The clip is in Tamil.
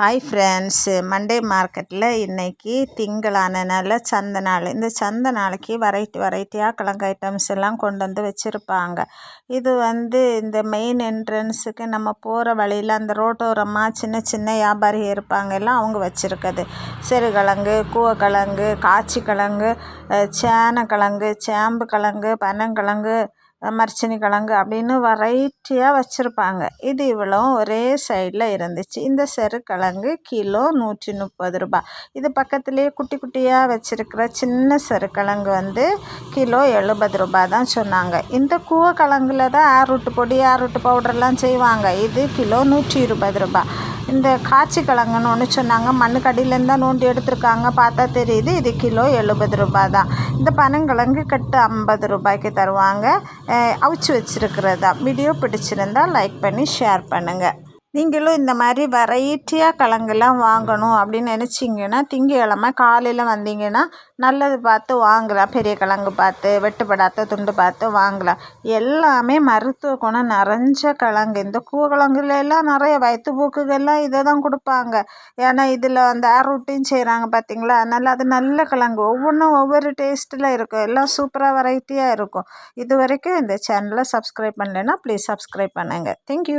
ஹாய் ஃப்ரெண்ட்ஸு மண்டே மார்க்கெட்டில் இன்றைக்கி திங்களானனால சந்த நாள் இந்த சந்த நாளைக்கு வெரைட்டி வெரைட்டியாக கிழங்கு ஐட்டம்ஸ் எல்லாம் கொண்டு வந்து வச்சுருப்பாங்க. இது வந்து இந்த மெயின் என்ட்ரன்ஸுக்கு நம்ம போகிற வழியில் அந்த ரோட்டோரமாக சின்ன சின்ன வியாபாரி இருப்பாங்க. எல்லாம் அவங்க வச்சுருக்குது. சிறுகிழங்கு கூவக்கிழங்கு காய்ச்சி கிழங்கு சேனக்கிழங்கு சேம்பு கிழங்கு பனங்கிழங்கு மரச்சினி கிழங்கு அப்படின்னு வெரைட்டியாக வச்சுருப்பாங்க. இது இவ்வளோ ஒரே சைடில் இருந்துச்சு. இந்த செருக்கிழங்கு கிலோ நூற்றி முப்பது ரூபாய். இது பக்கத்துலேயே குட்டி குட்டியாக வச்சுருக்கிற சின்ன செருக்கிழங்கு வந்து கிலோ எழுபது ரூபாய் தான் சொன்னாங்க. இந்த கூவக்கிழங்குல தான் ஆரூட்டு பொடி ஆரூட்டு பவுடர்லாம் செய்வாங்க. இது கிலோ நூற்றி இருபது ரூபாய். இந்த காய்ச்சி கிழங்குன்னு ஒன்று சொன்னாங்க. மண்ணுக்கடியிலேருந்து தான் நோண்டி எடுத்திருக்காங்க. பார்த்தா தெரியுது இது கிலோ எழுபது ரூபாய் தான் இந்த பனங்கிழங்கு கட்டு ஐம்பது ரூபாய்க்கு தருவாங்க. அவிச்சு வச்சுருக்கிறதா. வீடியோ பிடிச்சிருந்தால் லைக் பண்ணி ஷேர் பண்ணுங்கள் நீங்களும் இந்த மாதிரி வெரைட்டியாக கிழங்குலாம் வாங்கணும் அப்படின்னு நினச்சிங்கன்னா திங்கக்கிழம காலையில் வந்தீங்கன்னா நல்லது பார்த்து வாங்கலாம். பெரிய கிழங்கு பார்த்து வெட்டுப்படாத துண்டு பார்த்து வாங்கலாம். எல்லாமே மருத்துவ குணம் நிறைஞ்ச கிழங்கு. இந்த கூவக்கிழங்குல எல்லாம் நிறைய வயிற்றுப்போக்குகள்லாம் இதை தான் கொடுப்பாங்க. ஏன்னா இதில் அந்த ஆரோட்டையும் செய்கிறாங்க பார்த்தீங்களா? அதனால் அது நல்ல கிழங்கு. ஒவ்வொன்றும் ஒவ்வொரு டேஸ்ட்டில் இருக்கும். எல்லாம் சூப்பராக வெரைட்டியாக இருக்கும். இது வரைக்கும் இந்த சேனலை சப்ஸ்கிரைப் பண்ணலைன்னா ப்ளீஸ் சப்ஸ்கிரைப் பண்ணுங்கள் தேங்க்யூ